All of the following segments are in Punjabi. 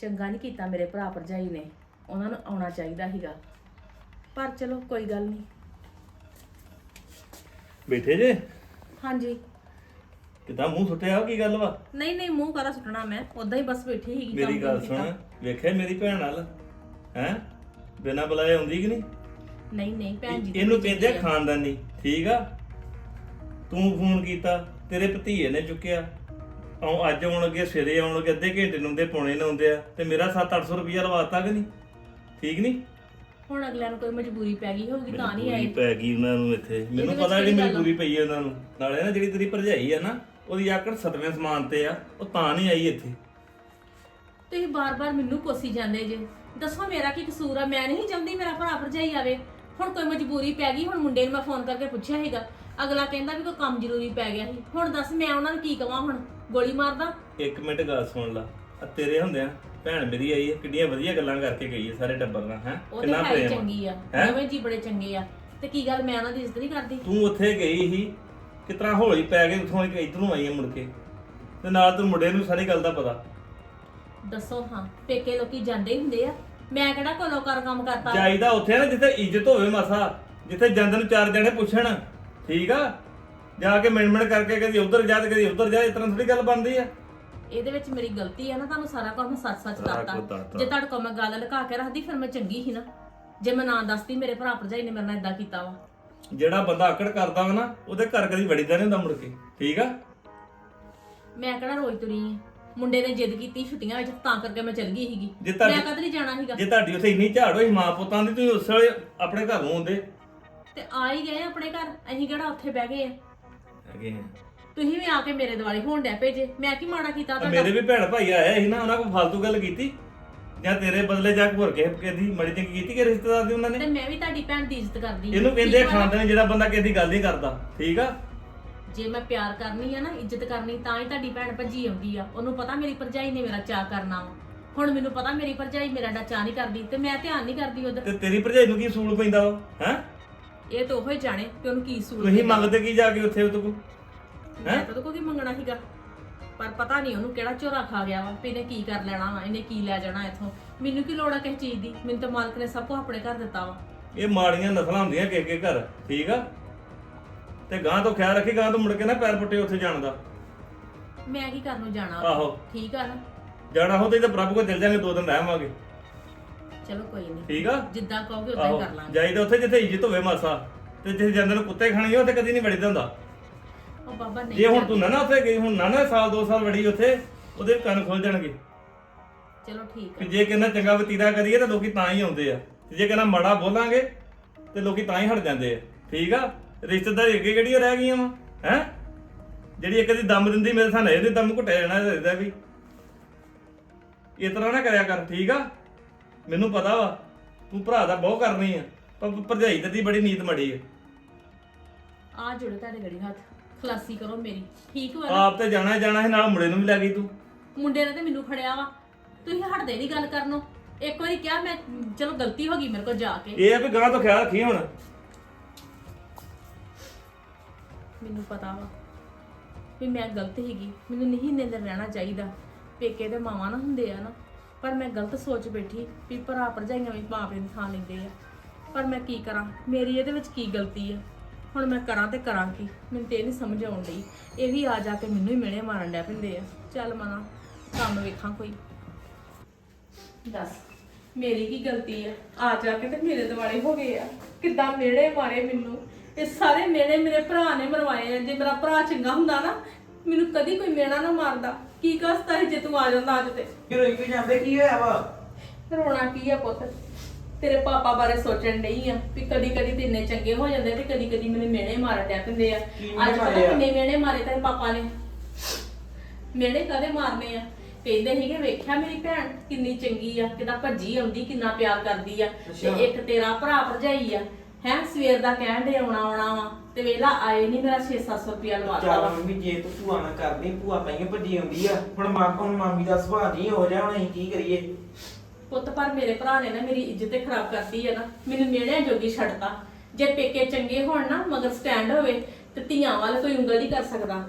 ਚੰਗਾ ਨਹੀਂ ਕੀਤਾ ਮੇਰੇ ਭਰਾ ਭਰਜਾਈ ਨੇ। ਉਹਨਾਂ ਨੂੰ ਆਉਣਾ ਚਾਹੀਦਾ ਸੀਗਾ। ਪਰ ਚਲੋ ਕੋਈ ਗੱਲ ਨਹੀਂ। ਬੈਠੇ ਜੇ? ਹਾਂਜੀ। ਕਿਦਾਂ ਮੂੰਹ ਸੁੱਟਿਆ ਕੀ ਗੱਲ ਵਾ? ਨਹੀਂ ਨਹੀਂ ਮੂੰਹ ਕਰਾ ਸੁੱਟਣਾ ਮੈਂ? ਉਦਾਂ ਹੀ ਬਸ ਬੈਠੀ ਸੀਗੀ ਮੇਰੀ ਕੰਮ ਗੱਲ ਕੁਮ ਸੁਣ। ਵੇਖਿਆ ਮੇਰੀ ਭੈਣ ਨਾਲ ਹੈ? ਬਿਨਾਂ ਬੁਲਾਏ ਆਉਂਦੀ ਕਿ ਨਹੀਂ? ਨਹੀਂ ਨਹੀਂ ਭੈਣ ਜੀ ਇਹਨੂੰ ਕਹਿੰਦੇ ਆ। ਖਾਨਦਾਨੀ ਠੀਕ ਆ? ਤੂੰ ਫੋਨ ਕੀਤਾ ਤੇਰੇ ਭਤੀਏ ਨੇ ਚੁੱਕਿਆ। ਆਉਂ ਅੱਜ ਆਉਣ ਲੱਗੇ ਸਵੇਰੇ ਆਉਣ ਲੱਗੇ ਅੱਧੇ ਘੰਟੇ ਨੂੰ ਦੇ ਪੌਣੇ ਨੂੰ ਆਉਂਦੇ ਆ। ਤੇ ਮੇਰਾ 7-800 ਰੁਪਇਆ ਲਵਾਤਾ ਕਿ ਨਹੀਂ? ਠੀਕ ਨਹੀਂ? ਹੁਣ ਅਗਲਿਆਂ ਨੂੰ ਕੋਈ ਮਜਬੂਰੀ ਪੈ ਗਈ ਹੋਊਗੀ ਤਾਂ ਨਹੀਂ ਮਜਬੂਰੀ ਆਏ ਪੈ ਗਈ ਉਹਨਾਂ ਨੂੰ ਇੱਥੇ। ਮੈਨੂੰ ਵਿੱਚ ਪਤਾ ਜਿਹੜੀ ਕਿਹੜੀ ਗੱਲ ਆ? ਮਜਬੂਰੀ ਪਈ ਹੈ ਉਹਨਾਂ ਨੂੰ। ਨਾਲੇ ਨਾ ਜਿਹੜੀ ਤੇਰੀ ਭਰਜਾਈ ਆ ਨਾ ਉਹਦੀ ਆਕੜ ਸਤਵੇਂ ਸਮਾਨ ਤੇ ਆ ਉਹ ਤਾਂ ਨਹੀਂ ਆਈ ਇੱਥੇ। ਤੁਸੀਂ ਬਾਰ-ਬਾਰ ਮੈਨੂੰ ਕੋਸੀ ਜਾਂਦੇ ਜੇ। ਦੱਸੋ ਮੇਰਾ ਕੀ ਕਸੂਰ ਆ? ਮੈਂ ਨਹੀਂ ਚਾਹੁੰਦੀ ਮੇਰਾ ਭਰਾ ਭਰਜਾਈ ਆਵੇ। ਹੁਣ ਕੋਈ ਮਜਬੂਰੀ ਪੈ ਗਈ? ਹੁਣ ਮੁੰਡੇ ਨੂੰ ਮੈਂ ਫੋਨ ਕਰਕੇ ਪੁੱਛਿਆ ਸੀਗਾ। ਅਗਲਾ ਕਹਿੰਦਾ ਵੀ ਕੋਈ ਕੰਮ ਜ਼ਰੂਰੀ ਪੈ ਗਿਆ ਸੀ। ਹੁਣ ਦੱਸ ਮੈਂ ਉਹਨਾਂ ਨੂੰ ਕੀ ਕਵਾਂ ਹੁਣ? ਗੋਲੀ ਮਾਰਦਾ? ਇੱਕ ਮਿੰਟ ਗੱਲ ਸੁਣ ਲਾ। ਆ ਤੇਰੇ ਹੁੰਦਿਆਂ ਭੈਣ ਮੇਰੀ ਆਈ ਹੈ ਕਿੰਨੀਆਂ ਵਧੀਆ ਗੱਲਾਂ ਕਰਕੇ ਗਈ ਹੈ ਸਾਰੇ ਟੱਬਰ ਨਾਲ ਹੈ? ਉਹ ਤੇ ਹੈ ਹੀ ਪ੍ਰੇਮ ਆ। ਚੰਗੀ ਆ। ਹੈਂ? ਦੋਵੇਂ ਜੀ ਬੜੇ ਚੰਗੇ ਆ। ਤੇ ਕੀ ਗੱਲ ਮੈਂ ਉਹਨਾਂ ਦੀ ਇੱਜ਼ਤ ਨਹੀਂ ਕਰਦੀ? ਤੂੰ ਉੱਥੇ ਗਈ ਸੀ ਕਿਤਨਾ ਹੌਲੀ ਪੈ ਕੇ ਉਥੋਂ ਇੱਕ ਇਧਰੋਂ ਆਈ ਹੈ ਮੁੜ ਕੇ। ਤੇ ਨਾਲ ਤੂੰ ਮੁੰਡੇ ਨੂੰ ਸਾਰੀ ਗੱਲ ਦਾ ਪਤਾ। ਦੱਸੋ ਹਾਂ ਪੇਕੇ ਲੋਕੀ ਜਾਂਦੇ ਹੀ ਹੁੰਦੇ ਆ। ਮੈਂ ਕਿਹੜਾ ਕੋਲੋਂ ਕਰ ਕੰਮ ਕਰਤਾ? ਚਾਹੀਦਾ ਉੱਥੇ ਆ ਨਾ ਜਿੱਥੇ ਇੱਜ਼ਤ ਹੋਵੇ ਮਸਾ ਜਿੱਥੇ ਜਾਂਦੇ ਨੂੰ ਚਾਰ ਜਣੇ ਪੁੱਛਣ। ਠੀਕ ਆ? ਜਾ ਕੇ ਮਿੰਟ ਕਰਕੇ ਕਦੀ ਉਧਰ ਜਾ ਤੇ ਕਦੀ ਉਧਰ ਜਾ ਇਸ ਤਰ੍ਹਾਂ ਥੋੜੀ ਗੱਲ ਬਣਦੀ ਆ। ਇਹਦੇ ਵਿੱਚ ਮੇਰੀ ਗਲਤੀ ਆ ਨਾ ਤੁਹਾਨੂੰ ਸਾਰਾ ਕੁਝ ਮੈਂ ਸੱਚ-ਸੱਚ ਸਾਰਾ ਦੱਸਤਾ। ਕੁਝ ਦੱਸਤਾ। ਜੇ ਤੁਹਾਡੇ ਕੋਲ ਮੈਂ ਗੱਲ ਲੁਕਾ ਕੇ ਰੱਖਦੀ ਫਿਰ ਮੈਂ ਚੰਗੀ ਸੀ ਨਾ। ਜੇ ਮੈਂ ਨਾ ਦੱਸਦੀ ਮੇਰੇ ਭਰਾ ਭਰਜਾਈ ਨੇ ਮੇਰੇ ਨਾਲ ਇਦਾਂ ਕੀਤਾ ਵਾ। ਜਿਹੜਾ ਬੰਦਾ ਆਕੜ ਕਰਦਾ ਵਾ ਨਾ ਉਹਦੇ ਘਰ ਕਦੀ ਵੜੀਦਾ ਨਹੀਂ ਹੁੰਦਾ ਮੁੜ ਕੇ। ਠੀਕ ਆ? ਮੈਂ ਕਿਹੜਾ ਰੋਜ਼ ਤੁਰੀ ਆ? ਮੁੰਡੇ ਨੇ ਜਿੱਦ ਕੀਤੀ ਛੁੱਟੀਆਂ ਵਿੱਚ ਤਾਂ ਕਰਕੇ ਮੈਂ ਚਲ ਗਈ ਸੀਗੀ। ਜੇ ਤੁਹਾਡੀ- ਮੈਂ ਕਦ ਨਹੀਂ ਜਾਣਾ ਸੀਗਾ? ਜੇ ਤੁਹਾਡੀ ਉੱਥੇ ਇੰਨੀ ਝਾੜ ਹੋਈ ਮਾਂ ਪੁੱਤਾਂ ਦੀ ਤੁਸੀਂ ਉਸ ਵੇਲੇ ਆਪਣੇ ਘਰ ਨੂੰ ਆਉਂਦੇ। ਤੇ ਆ ਹੀ ਗਏ ਆਪਣੇ ਘਰ। ਅਸੀਂ ਕਿਹੜਾ ਉੱਥੇ ਬਹਿ ਗਏ ਆ? ਹੈਗੇ ਆ। ਤੁਸੀਂ ਵੀ ਆ ਕੇ ਮੇਰੇ ਦੁਆਲੇ ਹੋਣ ਡੈ ਭੇਜੇ। ਮੈਂ ਕੀ ਮਾੜਾ ਕੀਤਾ ਆ ਤੁਹਾਡਾ? ਮੇਰੇ ਵੀ ਭੈਣ ਭਾਈ ਆਇਆ ਸੀ ਨਾ ਉਹਨਾਂ ਕੋਲ ਫालतू ਗੱਲ ਕੀਤੀ। ਜਾਂ ਤੇਰੇ ਬਦਲੇ ਜਾ ਕੇ ਭੁਰ ਕੇ ਕਿਹਦੀ ਮੜੀ ਚੰਗੀ ਕੀਤੀ ਕਿ ਰਿਸ਼ਤੇਦਾਰ ਦੀ ਉਹਨਾਂ ਨੇ? ਤੇ ਮੈਂ ਵੀ ਤੁਹਾਡੀ ਭੈਣ ਦੀ ਇੱਜ਼ਤ ਕਰਦੀ ਇਹਨੂੰ ਕਹਿੰਦੇ ਠੀਕ ਵਾ ਨਾ? ਖਾਂਦੇ ਨੇ ਜਿਹੜਾ ਬੰਦਾ ਕਿਸੇ ਦੀ ਗੱਲ ਨਹੀਂ ਕਰਦਾ। ਠੀਕ ਆ? ਜੇ ਮੈਂ ਪਿਆਰ ਕਰਨੀ ਆ ਨਾ ਇੱਜ਼ਤ ਕਰਨੀ ਤਾਂ ਹੀ ਤੁਹਾਡੀ ਭੈਣ ਭੱਜੀ ਆਉਂਦੀ ਆ। ਉਹਨੂੰ ਪਤਾ ਮੇਰੀ ਭਰਜਾਈ ਨੇ ਮੇਰਾ ਚਾਅ ਕਰਨਾ ਵਾ। ਹੁਣ ਮੈਨੂੰ ਪਤਾ ਮੇਰੀ ਭਰਜਾਈ ਮੇਰਾ ਡਾ ਚਾਅ ਨਹੀਂ ਕਰਦੀ ਤੇ ਮੈਂ ਧਿਆਨ ਨਹੀਂ ਕਰਦੀ ਉਧਰ ਤੇ ਤੇਰੀ ਭਰਜਾਈ ਨੂੰ ਕੀ ਸੂਲ ਪੈਂਦਾ ਹੈ? ਇਹ ਤਾਂ ਉਹ ਹੀ ਜਾਣੇ ਕਿ ਉਹਨੂੰ ਕੀ ਸੂਲ ਤੁਸੀਂ। ਮੰਗਦੇ ਕੀ ਜਾ ਕੇ ਉੱਥੇ ਉਹ ਤੋਂ ਮੈਂ ਤਾਂ ਉਹਦੇ ਕੋਲ ਕੀ ਮੰਗਣਾ ਸੀਗਾ? ਪਰ ਪਤਾ ਨਹੀਂ ਉਹਨੂੰ ਕਿਹੜਾ ਝੋਰਾ ਖਾ ਗਿਆ ਵਾ ਵੀ ਇਹਨੇ ਕੀ ਕਰ ਲੈਣਾ ਵਾ ਇਹਨੇ ਕੀ ਲੈ ਜਾਣਾ ਇੱਥੋਂ। ਮੈਨੂੰ ਕੀ ਲੋੜ ਆ ਕਿਸੇ ਚੀਜ਼ ਦੀ? ਮੈਨੂੰ ਤਾਂ ਮਾਲਕ ਨੇ ਸਭ ਕੁਝ ਆਪਣੇ ਘਰ ਦਿੱਤਾ ਵਾ। ਇਹ ਮਾੜੀਆਂ ਨਸਲਾਂ ਹੁੰਦੀਆਂ ਕਿਸੇ ਕੇ ਘਰ ਠੀਕ ਆ? ਤੇ ਗਾਂ ਤੋਂ ਖਿਆਲ ਰੱਖੀ ਗਾਂ ਤੋਂ ਮੁੜ ਕੇ ਨਾ ਪੈਰ ਪੁੱਟੇ ਉੱਥੇ ਜਾਣ ਦਾ। ਮੈਂ ਕੀ ਕਰਨ ਨੂੰ ਜਾਣਾ? ਵਾ? ਆਹੋ। ਠੀਕ ਆ ਨਾ? ਜਾਣਾ ਹੋ ਤੇ ਪ੍ਰਭੂ ਕੋਲ ਚਲ ਜਾਾਂਗੇ ਦੋ ਦਿਨ ਰਹਿਵਾਂਗੇ ਚਲੋ ਕੋਈ ਨਹੀਂ ਠੀਕ ਆ? ਜਿੱਦਾਂ ਕਹੋਗੇ ਉਦਾਂ ਹੀ ਆਹੋ ਕਰ ਲਾਂਗੇ। ਜਾਈਦਾ ਉੱਥੇ ਜਿੱਥੇ ਇੱਜ਼ਤ ਹੋਵੇ ਮਾਸਾ। ਤੇ ਜਿੱਥੇ ਜਾਂਦੇ ਨੂੰ ਕੁੱਤੇ ਖਾਣਗੇ ਉੱਥੇ ਕਦੀ ਨਹੀਂ ਵੜੀਦਾ ਹੁੰਦਾ। ਉਹ ਬਾਬਾ ਨਹੀਂ ਜੇ ਹੁਣ। ਤੂੰ ਨਾ ਨਾ ਉੱਥੇ ਗਈ ਹੁਣ ਨਾ ਨਾ ਸਾਲ ਦੋ ਸਾਲ ਵੜੀ ਉੱਥੇ ਉਹਦੇ ਕੰਨ ਖੁੱਲ ਜਾਣਗੇ। ਚਲੋ ਠੀਕ ਕਿ ਆ ਜੇ ਕਹਿੰਦਾ ਚੰਗਾ ਵਤੀਰਾ ਕਰੀਏ ਤਾਂ ਲੋਕੀ ਤਾਂ ਹੀ ਆਉਂਦੇ ਆ। ਤੇ ਜੇ ਕਹਿੰਦਾ ਮਾੜਾ ਬੋਲਾਂਗੇ ਤੇ ਲੋਕੀ ਤਾਂ ਹੀ ਹਟ ਜਾਂਦੇ ਆ। ਠੀਕ ਆ? ਰਿਸ਼ਤੇਦਾਰੀ ਅੱਗੇ ਕਿਹੜੀਆਂ ਰਹਿ ਗਈਆਂ ਵਾ? ਹੈ? ਜਿਹੜੀ ਇੱਕ ਦੀ ਦਮ ਦਿੰਦੀ ਮੇਰੇ ਸਾਹਮਣੇ ਇਹਦੇ ਦਮ ਘੁੱਟਿਆ ਜਾਣਾ ਇਹਦਾ ਵੀ। ਇਸ ਤਰ੍ਹਾਂ ਨਾ ਕਰਿਆ ਕਰ ਠੀਕ ਆ? ਮੈਨੂੰ ਪਤਾ ਵਾ ਤੂੰ ਭਰਾ ਦਾ ਬਹੁਤ ਕਰਨੀ ਆ ਪਰ ਭਰਜਾਈ ਤੇ ਦੀ ਬੜੀ ਨੀਤ ਮੜੀ ਆ। ਆ ਜੁੜੇ ਤੁਹਾਡੇ ਗੜੀ ਹੱਥ ਖਲਾਸੀ ਕਰੋ ਮੇਰੀ ਠੀਕ ਨਾ? ਆਪ ਤੇ ਜਾਣਾ ਹੀ ਜਾਣਾ ਸੀ ਨਾਲ ਮੁੰਡੇ ਨੂੰ ਵੀ ਲੈ ਗਈ ਤੂੰ। ਮੁੰਡੇ ਨੇ ਤੇ ਮੈਨੂੰ ਖੜਿਆ ਵਾ ਤੁਸੀਂ ਹਟਦੇ ਨਹੀਂ ਗੱਲ ਕਰਨੋਂ ਇੱਕ ਵਾਰੀ ਕਿਹਾ ਮੈਂ ਚਲੋ ਗਲਤੀ ਹੋ ਗਈ ਮੇਰੇ ਕੋਲ ਜਾ ਕੇ। ਇਹ ਆ ਵੀ ਗਾਂ ਤੋਂ ਖਿਆਲ ਰੱਖੀ ਹੁਣ। ਮੈਨੂੰ ਪਤਾ ਵਾ ਵੀ ਮੈਂ ਗਲਤ ਸੀਗੀ ਮੈਨੂੰ ਨਹੀਂ ਨਿੰਦਰ ਰਹਿਣਾ ਚਾਹੀਦਾ। ਪੇਕੇ ਦੇ ਮਾਵਾਂ ਨਾ ਹੁੰਦੇ ਆ ਨਾ। ਪਰ ਮੈਂ ਗਲਤ ਸੋਚ ਬੈਠੀ ਵੀ ਭਰਾ ਭਰਜਾਈਆਂ ਵੀ ਮਾਪੇ ਦੀ ਥਾਂ ਲੈਂਦੇ ਆ। ਪਰ ਮੈਂ ਕੀ ਕਰਾਂ? ਮੇਰੀ ਇਹਦੇ ਵਿੱਚ ਕੀ ਗਲਤੀ ਆ? ਹੁਣ ਮੈਂ ਕਰਾਂ ਤੇ ਕਰਾਂ ਕੀ? ਮੈਨੂੰ ਤੇ ਇਹ ਨਹੀਂ ਸਮਝ ਆਉਣ ਡਈ। ਇਹ ਵੀ ਆ ਜਾ ਕੇ ਮੈਨੂੰ ਹੀ ਮਿਹਣੇ ਮਾਰਨ ਡੈ ਪੈਂਦੇ ਆ। ਚੱਲ ਮਨਾ, ਕੰਮ ਵੇਖਾਂ ਕੋਈ। ਦੱਸ, ਮੇਰੀ ਕੀ ਗਲਤੀ ਆ? ਆ ਜਾ ਕੇ ਤੇ ਮੇਰੇ ਦਿਵਾਲੇ ਹੋ ਗਏ ਆ। ਕਿੱਦਾਂ ਮੇੜੇ ਮਾਰੇ ਮੈਨੂੰ? ਇਹ ਸਾਰੇ ਮਿਹਣੇ ਮੇਰੇ ਭਰਾ ਨੇ ਮਰਵਾਏ ਆ। ਜੇ ਮੇਰਾ ਭਰਾ ਚੰਗਾ ਹੁੰਦਾ ਨਾ, ਮੈਨੂੰ ਕਦੀ ਕੋਈ ਮਿਹਣਾ ਨਾ ਮਾਰਦਾ। ਕੀ ਕਸਤਾ ਸੀ ਜੇ ਤੂੰ ਆ ਜਾਂਦਾ ਅੱਜ ਤੇ? ਰੋਈ ਕਿਉਂ ਜਾਂਦੇ ਕੀ ਹੋਇਆ ਵਾ? ਰੋਣਾ ਕੀ ਆ ਪੁੱਤ? ਤੇਰੇ ਪਾਪਾ ਬਾਰੇ ਸੋਚਣ ਡਈ ਆ ਵੀ ਕਦੀ ਕਦੀ ਤੇ ਇੰਨੇ ਚੰਗੇ ਹੋ ਜਾਂਦੇ ਤੇ ਕਦੀ ਕਦੀ ਮੈਨੂੰ ਮਿਹਣੇ ਮਾਰਨ ਡੈ ਪੈਂਦੇ ਆ। ਕੀ ਅੱਜ ਪਤਾ ਮਾਰੇ ਆ? ਕਿੰਨੇ ਮਿਹਣੇ ਮਾਰੇ ਤੇਰੇ ਪਾਪਾ ਨੇ। ਮਿਹਣੇ ਕਦੇ ਮਾਰਨੇ ਆ? ਕਹਿੰਦੇ ਸੀਗੇ ਵੇਖਿਆ ਮੇਰੀ ਭੈਣ ਕਿੰਨੀ ਚੰਗੀ ਆ ਕਿਦਾਂ ਭੱਜੀ ਆਉਂਦੀ ਕਿੰਨਾ ਪਿਆਰ ਕਰਦੀ ਆ। ਅੱਛਾ। ਤੇ ਇੱਕ ਤੇਰਾ ਭਰਾ ਭਰਜਾਈ ਆ। ਹੈ ਸਵੇਰ ਦਾ ਕਹਿਣ ਦੇ ਆਉਣਾ ਆਉਣਾ ਵਾ ਤੇ ਵੇਲਾ ਆਏ ਨਹੀਂ ਮੇਰਾ 6-700 ਰੁਪਿਆ ਲਵਾਤਾ ਚੱਲ ਵਾ। ਮੰਮੀ ਜੇ ਤੂੰ ਭੂਆ ਨਾ ਕਰਦੀ ਭੂਆ ਹੀ ਭੱਜੀ ਆਉਂਦੀ ਆ। ਹੁਣ ਮਾਂ ਹੁਣ ਮਾਮੀ ਦਾ ਸੁਭਾਅ ਨਹੀਂ ਹੋ ਜਾ ਹੁਣ ਅਸੀਂ ਕੀ ਕਰੀਏ? ਪੁੱਤ ਪਰ ਮੇਰੇ ਭਰਾ ਨੇ ਨਾ ਮੇਰੀ ਇੱਜ਼ਤ ਤੇ ਖਰਾਬ ਕਰਤੀ ਹੈ ਨਾ। ਮੈਨੂੰ ਮਿਹਣਿਆਂ ਜੋਗੀ ਛੱਡਤਾ। ਜੇ ਪੇਕੇ ਚੰਗੇ ਹੋਣ ਨਾ ਮਗਰ ਸਟੈਂਡ ਹੋਵੇ ਤੇ ਧੀਆਂ ਵੱਲ ਕੋਈ ਉਂਗਲ ਨਹੀਂ ਕਰ ਸਕਦਾ।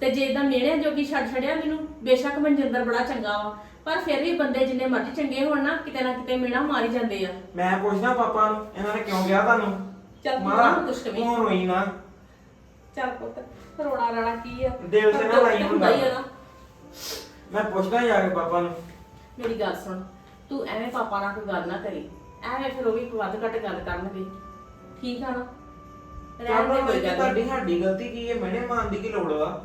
ਤੇ ਜੇ ਇਦਾਂ ਮਿਹਣਿਆਂ ਜੋਗੀ ਛੱਡ ਛੜਿਆ ਮੈਨੂੰ ਬੇਸ਼ੱਕ ਮਨਜਿੰਦਰ ਬੜਾ ਚੰਗਾ ਵਾ। ਪਰ ਫਿਰ ਵੀ ਬੰਦੇ ਜਿੰਨੇ ਮਰਜ਼ੀ ਚੰਗੇ ਹੋਣ ਨਾ ਕਿਤੇ ਨਾ ਕਿਤੇ ਮਿਹਣਾ ਮਾਰੀ ਜਾਂਦੇ ਆ। ਮੈਂ ਪੁੱਛਦਾ ਪਾਪਾ ਨੂੰ ਇਹਨਾਂ ਨੇ ਕਿਉਂ ਕਿਹਾ ਤੁਹਾਨੂੰ? ਚੱਲ ਤੂੰ ਮਾਂ, ਨਾ ਕੁਛ ਕਵੀਂ। ਤੂੰ ਰੋਈ ਨਾ। ਚੱਲ ਪੁੱਤ ਰੋਣਾ ਰਾਣਾ ਕੀ ਆ? ਦਿਲ ਤੇ ਨਾ ਦੁੱਖ ਲਾਈ ਹੁੰਦਾ। ਹੀ ਆ ਨਾ। ਮੈਂ ਪੁੱਛਦਾ ਜਾ ਕੇ ਪਾਪਾ ਨੂੰ। ਮੇਰੀ ਗੱਲ ਸੁਣ ਤੂੰ ਐਵੇਂ ਪਾਪਾ ਨਾਲ ਕੋਈ ਗੱਲ ਨਾ ਕਰੀ। ਐਵੇਂ ਫਿਰ ਉਹ ਵੀ ਵੱਧ ਘੱਟ ਗੱਲ ਕਰਨਗੇ। ਠੀਕ ਆ ਨਾ? ਰਹਿਣ ਦੇ ਚੱਲ ਕੋਈ ਗੱਲ ਤੁਹਾਡੀ ਨਹੀਂ। ਸਾਡੀ ਗਲਤੀ ਕੀ ਹੈ? ਮੈਨੇ ਮਾਨ ਦੀ ਕੀ ਲੋੜ ਵਾ।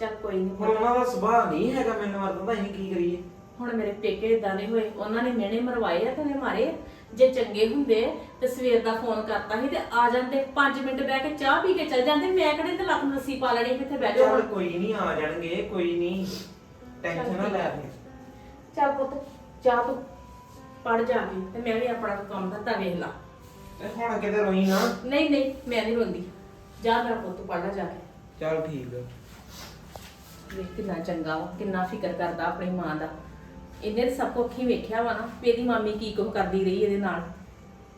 ਚੱਲ ਕੋਈ ਨਹੀਂ ਹੁਣ ਉਹਨਾਂ ਦਾ ਸੁਭਾਅ ਨਹੀਂ ਹੈਗਾ ਮੈਨੂੰ ਵਰਤਦਾ ਤਾਂ ਅਸੀਂ ਕੀ ਕਰੀਏ? ਹੁਣ ਮੇਰੇ ਪੇਕੇ ਇਦਾਂ ਦੇ ਹੋਏ ਉਹਨਾਂ ਨੇ ਮਿਹਣੇ ਮਰਵਾਏ ਆ ਤੇ ਉਹਨੇ ਮਾਰੇ ਆ। ਜੇ ਚੰਗੇ ਹੁੰਦੇ ਤੇ ਸਵੇਰ ਦਾ ਫੋਨ ਕਰਤਾ ਸੀ ਤੇ ਆ ਜਾਂਦੇ 5 ਮਿੰਟ ਬਹਿ ਕੇ ਚਾਹ ਪੀ ਕੇ ਚੱਲ ਜਾਂਦੇ ਮੈਂ ਕਿਹੜੇ ਤੇ ਲੱਤ ਨਸੀ ਪਾ ਲੈਣੀ ਕਿੱਥੇ ਬਹਿ ਜਾਓ। ਚੱਲ ਹੁਣ ਕੋਈ ਨਹੀਂ ਆ ਜਾਣਗੇ ਕੋਈ ਨਹੀਂ ਟੈਨਸ਼ਨ ਨਾ ਲੈ ਤੂੰ ਚੱਲ ਪੁੱਤ ਜਾ ਤੂੰ ਪੜ ਜਾ ਕੇ ਤੇ ਮੈਂ ਵੀ ਆਪਣਾ ਕੰਮ ਧੰਦਾ ਵੇਖ ਲਾ। ਤੇ ਹੁਣ ਕਿਤੇ ਰੋਈ ਨਾ? ਨਹੀਂ ਨਹੀਂ ਮੈਂ ਨਹੀਂ ਰੋਂਦੀ। ਜਾ ਮੇਰਾ ਪੁੱਤ ਪੜ੍ਹਨਾ ਜਾ ਕੇ। ਚੱਲ ਠੀਕ ਆ। ਵੇਖ ਕਿੰਨਾ ਚੰਗਾ ਵਾ ਕਿੰਨਾ ਫਿਕਰ ਕਰਦਾ ਆਪਣੀ ਮਾਂ ਦਾ। ਇਹਨੇ ਤਾਂ ਸਭ ਕੁਝ ਅੱਖੀਂ ਵੇਖਿਆ ਵਾ ਨਾ ਵੀ ਇਹਦੀ ਮਾਮੀ ਕੀ ਕੁਝ ਕਰਦੀ ਰਹੀ ਇਹਦੇ ਨਾਲ।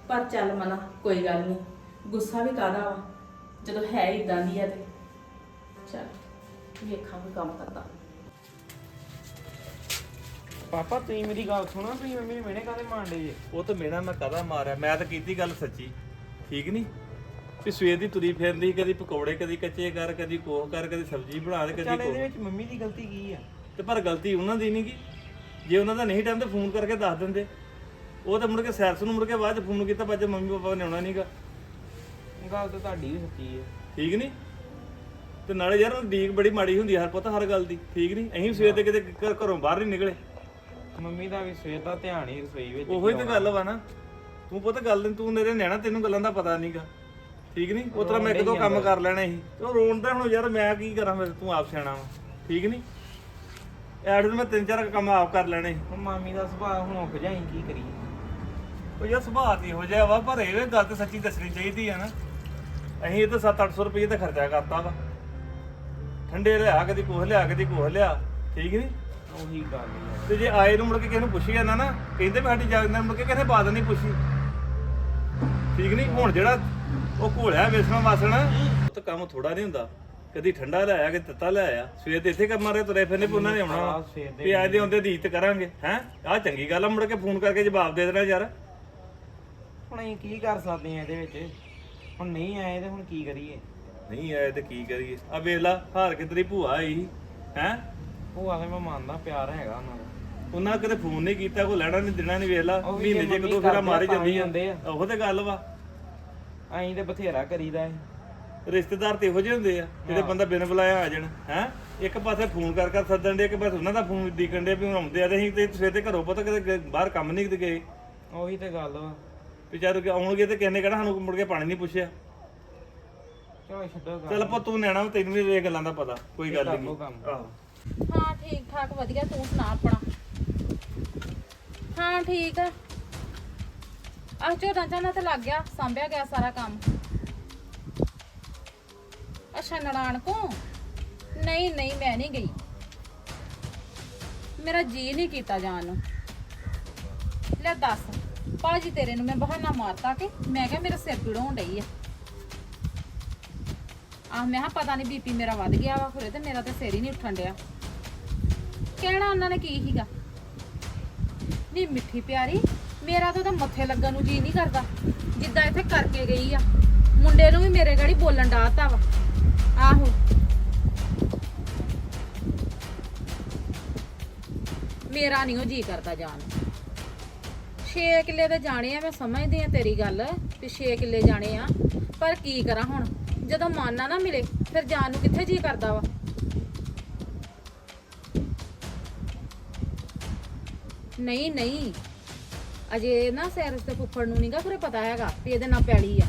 ਪਰ ਚੱਲ ਮਨਾ ਕੋਈ ਗੱਲ ਨਹੀਂ ਗੁੱਸਾ ਵੀ ਕਾਦਾ ਵਾ? ਜਦੋਂ ਹੈ ਇਦਾਂ ਦੀ ਆ ਤੇ ਚੱਲ ਵੇਖਾਂ ਕੋਈ ਕੰਮ ਕਰਦਾ। ਪਾਪਾ ਤੁਸੀਂ ਮੇਰੀ ਗੱਲ ਸੁਣੋ ਤੁਸੀਂ ਮੰਮੀ ਨੂੰ ਮੈਨੇ ਕਾਹਦੇ ਮਾਰਦੇ ਜੇ? ਉਹ ਤਾਂ ਮੇਰਾ ਮੈਂ ਕਦਾ ਮਾਰਿਆ? ਮੈਂ ਤਾਂ ਕੀਤੀ ਗੱਲ ਸੱਚੀ। ਠੀਕ ਨਹੀਂ ਵੀ ਸਵੇਰ ਦੀ ਤੁਰੀ ਫਿਰਦੀ ਕਦੀ ਪਕੌੜੇ ਕਦੀ ਕੱਚੇ ਕਰ ਕਦੀ ਕੋਹ ਕਰ ਕਦੀ ਸਬਜ਼ੀ ਬਣਾ ਦੇ ਕਦੀ ਚੱਲ ਇਹਦੇ ਕੋਹ ਵਿੱਚ ਮੰਮੀ ਦੀ ਗਲਤੀ ਕੀ ਆ? ਤੇ ਪਰ ਗਲਤੀ ਉਹਨਾਂ ਦੀ ਨਹੀਂ ਗੀ ਜੇ ਉਹਨਾਂ ਦਾ ਨਹੀਂ ਟਾਈਮ ਤੇ ਫੋਨ ਕਰਕੇ ਦੱਸ ਦਿੰਦੇ। ਉਹ ਤਾਂ ਮੁੜ ਕੇ ਸੈਰਸ ਨੂੰ ਮੁੜ ਕੇ ਬਾਅਦ ਚ ਫੋਨ ਕੀਤਾ ਬੱਜ ਮੰਮੀ ਪਾਪਾ ਨੇ ਆਉਣਾ ਨਹੀਂਗਾ ਗੱਲ ਤਾਂ ਤੁਹਾਡੀ ਵੀ ਸੱਚੀ ਹੈ ਠੀਕ ਨਹੀਂ ਤੇ ਨਾਲੇ ਯਾਰ ਡੀਕ ਬੜੀ ਮਾੜੀ ਹੁੰਦੀ ਆ ਹਰ ਪਤਾ ਹਰ ਗੱਲ ਦੀ। ਠੀਕ ਨਹੀਂ ਅਸੀਂ ਸਵੇਰ ਦੇ ਕਿਤੇ ਘ- ਘਰੋਂ ਬਾਹਰ ਨਹੀਂ ਨਿਕਲੇ। ਮੰਮੀ ਦਾ ਵੀ ਸਵੇਰ ਦਾ ਧਿਆਨ ਹੀ ਰਸੋਈ ਵਿੱਚ ਉਹੋ ਤਾਂ ਗੱਲ ਵਾ ਨਾ। ਤੂੰ ਪੁੱਤ ਗੱਲ ਤੂੰ ਮੇਰੇ ਨਿਆਣਾ ਤੈਨੂੰ ਗੱਲਾਂ ਦਾ ਪਤਾ ਨਹੀਂਗਾ ਠੀਕ ਨਹੀਂ ਉਹ ਤਰ੍ਹਾਂ ਮੈਂ ਇੱਕ ਦੋ ਕੰਮ ਕਰ ਲੈਣੇ ਸੀ। ਤੇ ਉਹ ਰੋਣ ਦਾ ਹੁਣ ਯਾਰ ਮੈਂ ਕੀ ਕਰਾਂ ਫਿਰ? ਤੂੰ ਆਪ ਸਿਆਣਾ ਵਾ। ਠੀਕ ਨਹੀਂ ਐਡ ਮੈਂ ਤਿੰਨ ਚਾਰ ਕੰਮ ਆਪ ਕਰ ਲੈਣੇ ਸੀ। ਹੁਣ ਮਾਮੀ ਦਾ ਸੁਭਾਅ ਹੁਣ ਉੱਠ ਜਾਈ ਕੀ ਕਰੀਏ? ਉਹ ਯਾਰ ਸੁਭਾਅ ਤੇ ਹੋ ਜਾਇਆ ਵਾ ਪਰ ਇਹ ਗੱਲ ਤੇ ਸੱਚੀ ਦੱਸਣੀ ਚਾਹੀਦੀ ਆ ਨਾ। ਅਸੀਂ ਇਹ ਤਾਂ 7-800 ਰੁਪਏ ਦਾ ਖਰਚਾ ਕਰਤਾ ਵਾ। ਠੰਡੇ ਲਿਆ ਕਦੀ ਕੋਹ ਲਿਆ ਕਦੀ ਕੋਹ ਲਿਆ। ਠੀਕ ਨਹੀਂ ਉਹੀ ਗੱਲ ਹੈ ਤੇ ਜੇ ਆਏ ਨੂੰ ਮੁੜ ਕੇ ਕਿਸੇ ਨੂੰ ਪੁੱਛੀ ਜਾਂਦਾ ਨਾ ਕਹਿੰਦੇ ਵੀ ਸਾਡੀ ਜਾਗ ਨਾਲ ਮੁੜ ਕੇ ਕਿਸੇ ਬਾਤ ਨਹੀਂ ਪੁੱਛੀ। ਠੀਕ ਨਹੀਂ ਹੁਣ ਜਿਹੜਾ ਉਹ ਘੋਲਿਆ ਵੇਸਣਾ ਵਾਸਣ ਉਹ ਤਾਂ ਕੰਮ ਥੋੜਾ ਨਹੀਂ ਹੁੰਦਾ। ਕਦੀ ਠੰਡਾ ਲਿਆਇਆ ਕਿ ਤੱਤਾ ਲਿਆਇਆ ਸਵੇਰ ਦੇ ਇੱਥੇ ਕੰਮਾਂ ਰੇ ਤੁਰੇ ਫਿਰਨੇ ਉਹਨਾਂ ਨੇ ਆਉਣਾ। ਵਾ। ਸਵੇਰ ਦੇ ਹੁੰਦੇ ਦੀਤ ਕਰਾਂਗੇ ਹੈ? ਆਹ ਚੰਗੀ ਗੱਲ ਆ ਮੁੜ ਕੇ ਫੋਨ ਕਰਕੇ ਜਵਾਬ ਦੇ ਦੇਣਾ ਯਾਰ। ਹੁਣ ਅਸੀਂ ਕੀ ਕਰ ਸਕਦੇ ਆ ਇਹਦੇ ਵਿੱਚ? ਹੁਣ ਨਹੀਂ ਆਏ ਤੇ ਹੁਣ ਕੀ ਕਰੀਏ? ਨਹੀਂ ਆਏ ਤੇ ਕੀ ਕਰੀਏ? ਆ ਵੇਲਾ ਹਾਰ ਕੇ ਤੇਰੀ ਭੂਆ ਆਈ ਹੈ? ਉਹ ਆਲੇ ਮੈਂ ਮੰਨਦਾ ਪਿਆਰ ਹੈਗਾ ਉਹਨਾਂ ਦਾ। ਉਹਨਾਂ ਕਦੇ ਫੋਨ ਨਹੀਂ ਕੀਤਾ ਕੋਈ ਲੈਣਾ ਨਹੀਂ ਦੇਣਾ ਨਹੀਂ ਵੇਲਾ ਉਹ ਵੀ ਜੇ ਮਹੀਨੇ ਚ ਇੱਕ ਮੰਮੀ ਦੋ ਫੇਰਾ ਮਾਰੀ ਆ, ਜਾਂਦੀ ਆ। ਆ। ਉਹੋ ਤੇ ਗੱਲ ਵਾ। ਅਸੀਂ ਤੇ ਬਥੇਰਾ ਕਰੀਦਾ ਹੈ ਰਿਸ਼ਤੇਦਾਰ ਤੇ ਇਹੋ ਜਿਹੇ ਹੁੰਦੇ ਆ ਜਿਹੜੇ ਬੰਦਾ ਬਿਨ ਬੁਲਾਇਆ ਆ ਜਾਣ ਹੈ? ਇੱਕ ਪਾਸੇ ਫੋਨ ਕਰ ਕਰ ਸੱਦਣ ਦੇ ਇੱਕ ਪਾਸੇ ਉਹਨਾਂ ਦਾ ਫੋਨ ਦੀਕਣ ਦੇ ਵੀ ਹੁਣ ਆਉਂਦੇ ਆ ਤੇ ਅਸੀਂ ਤੇ ਸਵੇਰ ਘਰੋਂ ਪਤਾ ਕਿਤੇ ਬਾਹਰ ਕੰਮ ਨਹੀਂ ਕਿਤੇ ਗਏ। ਉਹੀ ਤੇ ਗੱਲ ਵਾ। ਵਿਚਾਰੇ ਆਉਣਗੇ ਤੇ ਕਿਹਨੇ ਕਹਿਣਾ ਸਾਨੂੰ ਮੁੜ ਕੇ ਪਾਣੀ ਨਹੀਂ ਪੁੱਛਿਆ। ਚਲੋ ਛੱਡੋ ਗੱਲ। ਚੱਲ ਪੁੱਤ ਤੂੰ ਨਿਆਣਾ ਤੈਨੂੰ ਵੀ ਇਹ ਗੱਲਾਂ ਦਾ ਪਤਾ ਕੋਈ ਗੱਲ ਨਹੀਂ। ਆਹੋ। ਹਾਂ ਠੀਕ ਠਾਕ ਵਧੀਆ ਤੂੰ ਸੁਣਾ ਆਪਣਾ। ਹਾਂ ਠੀਕ ਆ। ਆਹ ਝੋਨਾ ਝਾਨਾ ਤੇ ਲੱਗ ਗਿਆ, ਸਾਂਭਿਆ ਗਿਆ ਸਾਰਾ ਕੰਮ। ਅੱਛਾ ਨੜਾਣ ਕੋ ਨਹੀਂ ਨਹੀਂ, ਮੈਂ ਨਹੀਂ ਗਈ। ਮੇਰਾ ਜੀ ਨਹੀਂ ਕੀਤਾ ਜਾਣ ਨੂੰ। ਲੈ ਦੱਸ, ਭਾਜੀ ਤੇਰੇ ਨੂੰ ਮੈਂ ਬਹਾਨਾ ਮਾਰਤਾ ਕਿ ਮੈਂ ਕਿਹਾ ਮੇਰਾ ਸਿਰ ਪੀੜ ਹੋਣ ਡਈ ਆ। ਆਹ ਮੈਂ ਕਿਹਾ ਪਤਾ ਨਹੀਂ ਬੀਪੀ ਮੇਰਾ ਵੱਧ ਗਿਆ ਵਾ ਫਿਰ ਤੇ ਮੇਰਾ ਤੇ ਸਿਰ ਹੀ ਨਹੀਂ ਉੱਠਣ ਡਿਆ। ਕਹਿਣਾ ਉਹਨਾਂ ਨੇ ਕੀ ਸੀਗਾ? ਨਹੀਂ ਮਿੱਠੀ ਪਿਆਰੀ ਮੇਰਾ ਤਾਂ ਉਹਦਾ ਮੱਥੇ ਲੱਗਣ ਨੂੰ ਜੀ ਨਹੀਂ ਕਰਦਾ। ਜਿੱਦਾਂ ਇੱਥੇ ਕਰਕੇ ਗਈ ਆ। ਮੁੰਡੇ ਨੂੰ ਵੀ ਮੇਰੇ ਗਾੜੀ ਬੋਲਣ ਡਾਤਾ ਵਾ। ਆਹੋ। ਮੇਰਾ ਨਹੀਂ ਉਹ ਜੀ ਕਰਦਾ ਜਾਣ। ਨੂੰ। ਛੇ ਕਿੱਲੇ ਦੇ ਜਾਣੇ ਆ, ਮੈਂ ਸਮਝਦੀ ਆ ਤੇਰੀ ਗੱਲ ਕਿ 6 ਕਿੱਲੇ ਜਾਣੇ ਆ। ਪਰ ਕੀ ਕਰਾਂ ਹੁਣ? ਜਦੋਂ ਮਨ ਨਾ ਨਾ ਮਿਲੇ, ਫਿਰ ਜਾਣ ਨੂੰ ਕਿੱਥੇ ਜੀ ਕਰਦਾ ਵਾ? ਨਹੀਂ ਨਹੀਂ। ਅਜੇ ਨਾ ਸੈਰਸ ਤੇ ਫੁੱਫੜ ਨੂੰ ਨਹੀਂਗਾ ਪੂਰੇ pata ਹੈਗਾ ਵੀ ਇਹਦੇ ਨਾਲ ਪੈਲੀ ਆ।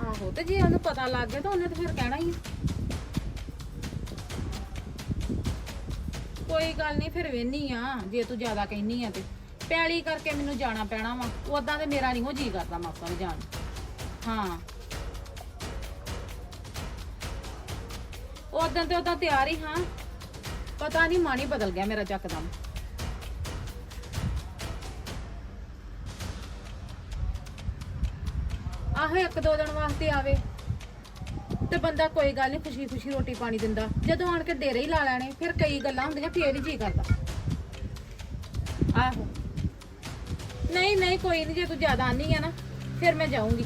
ਆਹੋ, ਤੇ ਜੇ ਉਹਨੂੰ ਪਤਾ ਲੱਗ ਗਿਆ ਤਾਂ ਉਹਨੇ ਤਾਂ ਫਿਰ ਕਹਿਣਾ ਹੀ ਆ। ਕੋਈ ਗੱਲ ਨਹੀਂ, ਫਿਰ ਵੇਹਨੀ ਆ, ਜੇ ਤੂੰ ਜ਼ਿਆਦਾ ਕਹਿਨੀ ਆ ਤੇ। ਪੈਲੀ ਕਰਕੇ ਮੈਨੂੰ ਜਾਣਾ ਪੈਣਾ ਵਾ ਉਦਾਂ ਤੇ ਮੇਰਾ ਨਹੀਂ ਉਹ ਜੀ ਕਰਦਾ ਮਾਪਾ ਨੂੰ ਜਾਣ। ਨੂੰ। ਹਾਂ ਉਦਾਂ ਤੇ ਉਦਾਂ ਤਿਆਰ ਹੀ ਹਾਂ। ਪਤਾ ਨਹੀਂ ਮਨ ਹੀ ਬਦਲ ਗਿਆ ਮੇਰਾ ਚੱਕਦਮ। ਆਹੋ, ਇੱਕ ਦੋ ਦਿਨ ਵਾਸਤੇ ਆਵੇ। ਤੇ ਬੰਦਾ ਕੋਈ ਗੱਲ ਨਹੀਂ ਖੁਸ਼ੀ ਖੁਸ਼ੀ ਰੋਟੀ ਪਾਣੀ ਦਿੰਦਾ। ਜਦੋਂ ਆਣ ਕੇ ਡੇਰੇ ਹੀ ਲਾ ਲੈਣੇ, ਫਿਰ ਕਈ ਗੱਲਾਂ ਹੁੰਦੀਆਂ, ਫੇਰ ਹੀ ਜੀ ਕਰਦਾ। ਆਹੋ। ਨਹੀਂ ਨਹੀਂ, ਕੋਈ ਨਹੀਂ ਜੇ ਤੂੰ ਜ਼ਿਆਦਾ ਆਨੀ ਆ ਨਾ, ਫਿਰ ਮੈਂ ਜਾਊਂਗੀ।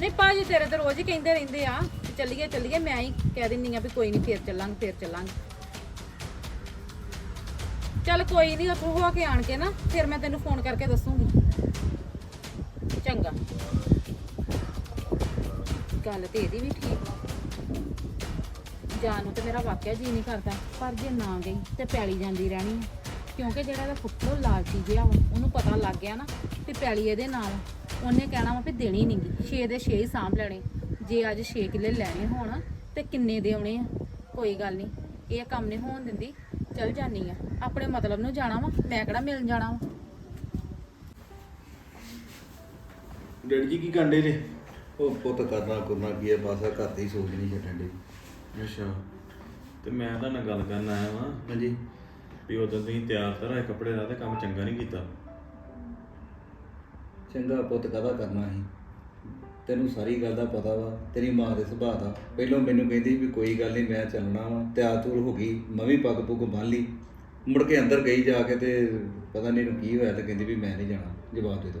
ਨਹੀਂ, ਭਾਜੀ ਤੇਰੇ ਤਾਂ ਰੋਜ਼ ਹੀ ਕਹਿੰਦੇ ਰਹਿੰਦੇ ਆ। ਚੱਲੀਏ ਚੱਲੀਏ, ਮੈਂ ਹੀ ਕਹਿ ਦਿੰਨੀ ਆ ਵੀ ਕੋਈ ਨਹੀਂ ਫੇਰ ਚੱਲਾਂਗੇ ਫੇਰ ਚੱਲਾਂਗੇ। ਚੱਲ ਕੋਈ ਨਹੀਂ ਉੱਥੋਂ ਹੋ ਕੇ ਆਣ ਕੇ ਨਾ, ਫਿਰ ਮੈਂ ਤੈਨੂੰ ਫੋਨ ਕਰਕੇ ਦੱਸੂਗੀ। ਚੰਗਾ। ਗੱਲ ਤੇ ਇਹਦੀ ਵੀ ਠੀਕ ਆ। ਜਾਣ ਨੂੰ ਤੇ ਮੇਰਾ ਵਾਕਿਆ ਜੀ ਨਹੀਂ ਕਰਦਾ, ਪਰ ਜੇ ਨਾ ਗਈ ਤੇ ਪੈਲੀ ਜਾਂਦੀ ਰਹਿਣੀ ਆ। ਕਿਉਂਕਿ ਜਿਹੜਾ ਇਹਦਾ ਫੁੱਟੋ ਲਾਲਚੀ ਜਿਹਾ ਵਾ, ਉਹਨੂੰ ਪਤਾ ਲੱਗ ਗਿਆ ਨਾ ਵੀ ਪੈਲੀ ਇਹਦੇ ਨਾਲ ਆ। ਉਹਨੇ ਕਹਿਣਾ ਵਾ ਵੀ ਦੇਣੀ ਨਹੀਂਗੀ 6 ਦੇ 6 ਹੀ ਸਾਂਭ ਲੈਣੇ। ਜੇ ਅੱਜ 6 ਕਿੱਲੇ ਲੈਣੇ ਹੋਣ ਤੇ ਕਿੰਨੇ ਦੇ ਆਉਣੇ ਆ? ਕੋਈ ਗੱਲ ਨਹੀਂ। ਇਹ ਕੰਮ ਨਹੀਂ ਹੋਣ ਦਿੰਦੀ। ਚਲ ਜਾਨੀ ਆ। ਆਪਣੇ ਮਤਲਬ ਨੂੰ ਜਾਣਾ ਵਾ। ਮੈਂ ਕਿਹੜਾ ਮਿਲਣ ਜਾਣਾ ਵਾ? ਡੈਡੀ ਜੀ ਕੀ ਕੰਡੇ ਨੇ ਉਹ ਪੁੱਤ ਕਰਨਾ ਕਰਨਾ ਕੀ ਹੈ ਬਸ ਘਰ ਦੀ ਸੋਚ ਨਹੀਂ ਛੱਡਣ ਦੀ ਅੱਛਾ। ਤੇ ਮੈਂ ਤਾਂ ਨਾਲ ਗੱਲ ਕਰਨ ਆਇਆ ਵਾਂ। ਹਾਂਜੀ। ਵੀ ਉਦੋਂ ਤੁਸੀਂ ਤਿਆਰ ਤਾਂ ਹੋਏ ਕੱਪੜੇ ਦਾ ਤੇ ਕੰਮ ਚੰਗਾ ਨਹੀਂ ਕੀਤਾ। ਚੰਗਾ ਪੁੱਤ ਕਾਹਦਾ ਕਰਨਾ ਸੀ ਤੈਨੂੰ ਸਾਰੀ ਗੱਲ ਦਾ ਪਤਾ ਵਾ ਤੇਰੀ ਮਾਂ ਦੇ ਸੁਭਾਅ ਦਾ। ਪਹਿਲਾਂ ਮੈਨੂੰ ਕਹਿੰਦੀ ਵੀ ਕੋਈ ਗੱਲ ਨਹੀਂ ਮੈਂ ਚੱਲਣਾ ਵਾ। ਤਿਆਰ ਤੁਰ ਹੋ ਗਈ ਮੈਂ ਵੀ ਪੱਗ ਪੁੱਗ ਬੰਨ ਲਈ। ਮੁੜ ਕੇ ਅੰਦਰ ਗਈ ਜਾ ਕੇ ਤੇ ਪਤਾ ਨਹੀਂ ਇਹਨੂੰ ਕੀ ਹੋਇਆ ਤੇ ਕਹਿੰਦੀ ਵੀ ਮੈਂ ਨਹੀਂ ਜਾਣਾ ਜਵਾਬ ਦੇ ਦੋ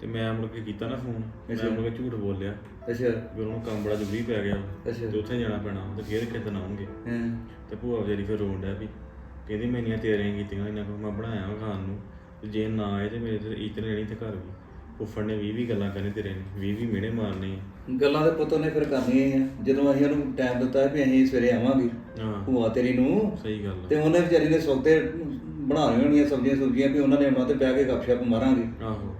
ਤੇ ਮੈਂ ਮੁੜ ਕੇ ਕੀਤਾ ਨਾ ਫੋਨ ਮੈਂ। ਮੁੜ ਕੇ ਝੂਠ ਬੋਲਿਆ। ਅੱਛਾ। ਵੀ ਉਹਨੂੰ ਕੰਮ ਬੜਾ ਜ਼ਰੂਰੀ ਪੈ ਗਿਆ ਅੱਛਾ। ਤੇ ਉੱਥੇ ਜਾਣਾ ਪੈਣਾ ਤੇ ਫੇਰ ਕਿਤੇ ਨਾ ਆਉਂਗੇ ਹਾਂ। ਤੇ ਭੂਆ ਵਿਚਾਰੀ ਫਿਰ ਰੋਣ ਡਿਆ ਵੀ ਕਹਿੰਦੀ ਮੈਂ ਇੰਨੀਆਂ ਤਿਆਰੀਆਂ ਕੀਤੀਆਂ ਇਹਨਾਂ ਕੋਲ ਮੈਂ ਬਣਾਇਆ ਖਾਣ ਨੂੰ। ਤੇ ਜੇ ਨਾ ਆਏ ਤੇ ਮੇਰੇ ਤੇ ਇਤਨੇ ਰਹਿਣੀ ਤੇ ਘਰ ਵੀ। ਫੁੱਫੜ ਨੇ 20 20 ਗੱਲਾਂ ਕਰਨੀ ਤੇਰੇ ਨੇ 20 20 ਮਿਹਣੇ ਮਾਰਨੇ ਗੱਲਾਂ ਦੇ ਪੁੱਤ ਨੇ ਫਿਰ ਕਰਨੀਆਂ ਹੀ ਆ। ਜਦੋਂ ਅਸੀਂ ਉਹਨੂੰ ਟਾਈਮ ਦਿੱਤਾ ਵੀ ਅਸੀਂ ਸਵੇਰੇ ਆਵਾਂਗੇ ਹਾਂ। ਭੂਆ ਤੇਰੀ ਨੂੰ ਸਹੀ ਗੱਲ ਤੇ ਉਹਨੇ ਵਿਚਾਰੀ ਨੇ ਸੌਦੇ ਬਣਾਉਣੀਆਂ ਹੋਣੀਆਂ ਸਬਜ਼ੀਆਂ ਸੁਬਜ਼ੀਆਂ ਵੀ ਉਹਨਾਂ ਨੇ ਆਉਣਾ ਤੇ ਬਹਿ ਕੇ ਗੱਪਸ਼ਪ ਮਾਰਾਂਗੇ। ਆਹੋ।